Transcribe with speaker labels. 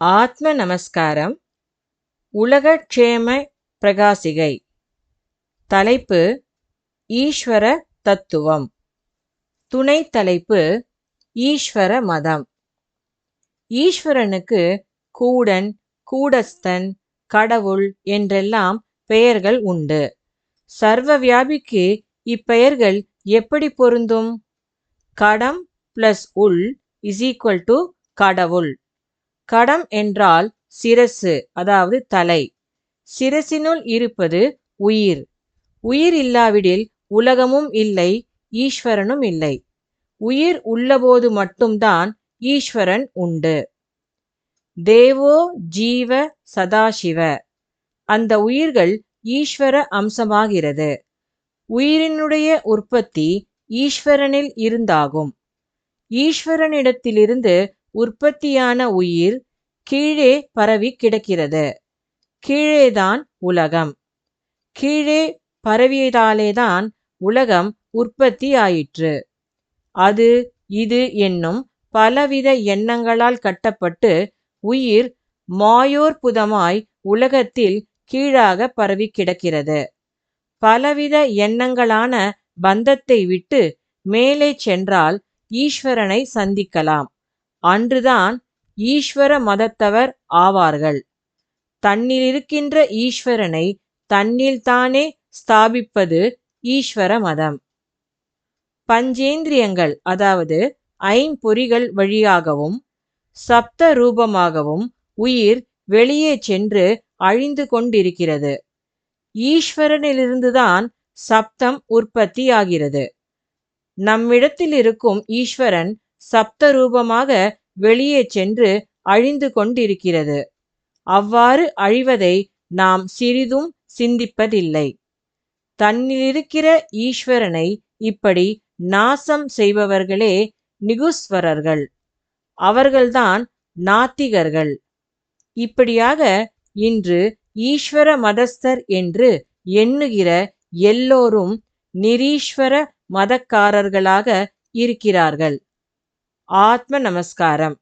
Speaker 1: ஆத்ம நமஸ்காரம் உலகக்ஷேம பிரகாசிகை. தலைப்பு ஈஸ்வர தத்துவம். துணை தலைப்பு ஈஸ்வர மதம். ஈஸ்வரனுக்கு கூடன் கூடஸ்தன் கடவுள் என்றெல்லாம் பெயர்கள் உண்டு. சர்வ வியாபிக்கு இப்பெயர்கள் எப்படி பொருந்தும்? கடம் பிளஸ் உள் இஸ் ஈக்குவல் டு கடவுள். கடம் என்றால் சிரசு அதாவது தலை. சிரசினுள் இருப்பது உயிர். உயிர் இல்லாவிடில் உலகமும் இல்லை ஈஸ்வரனும் இல்லை. உயிர் உள்ளபோது மட்டும்தான் ஈஸ்வரன் உண்டு. தேவோ ஜீவ சதாசிவ. அந்த உயிர்கள் ஈஸ்வர அம்சமாகிறது. உயிரினுடைய உற்பத்தி ஈஸ்வரனில் இருந்தாகும். ஈஸ்வரனிடத்திலிருந்து உற்பத்தியான உயிர் கீழே பரவி கிடக்கிறது. கீழேதான் உலகம். கீழே பரவியதாலேதான் உலகம் உற்பத்தி ஆயிற்று. அது இது என்னும் பலவித எண்ணங்களால் கட்டப்பட்டு உயிர் மாயோற்புதமாய் உலகத்தில் கீழாக பரவி கிடக்கிறது. பலவித எண்ணங்களான பந்தத்தை விட்டு மேலே சென்றால் ஈஸ்வரனை சந்திக்கலாம். அன்றுதான் ஈஸ்வர மதத்தவர் ஆவார்கள். தன்னிலிருக்கின்ற ஈஸ்வரனை தன்னில்தானே ஸ்தாபிப்பது ஈஸ்வர மதம். பஞ்சேந்திரியங்கள் அதாவது ஐம்பொறிகள் வழியாகவும் சப்த ரூபமாகவும் உயிர் வெளியே சென்று அழிந்து கொண்டிருக்கிறது. ஈஸ்வரனிலிருந்துதான் சப்தம் உற்பத்தியாகிறது. நம்மிடத்தில் இருக்கும் ஈஸ்வரன் சப்த ரூபமாக வெளியே சென்று அழிந்து கொண்டிருக்கிறது. அவ்வாறு அழிவதை நாம் சிறிதும் சிந்திப்பதில்லை. தன்னிலிருக்கிற ஈஸ்வரனை இப்படி நாசம் செய்பவர்களே நிகுஸ்வரர்கள். அவர்கள்தான் நாத்திகர்கள். இப்படியாக இன்று ஈஸ்வர மதஸ்தர் என்று எண்ணுகிற எல்லோரும் நிரீஸ்வர மதக்காரர்களாக இருக்கிறார்கள். ஆத்ம நமஸ்காரம்.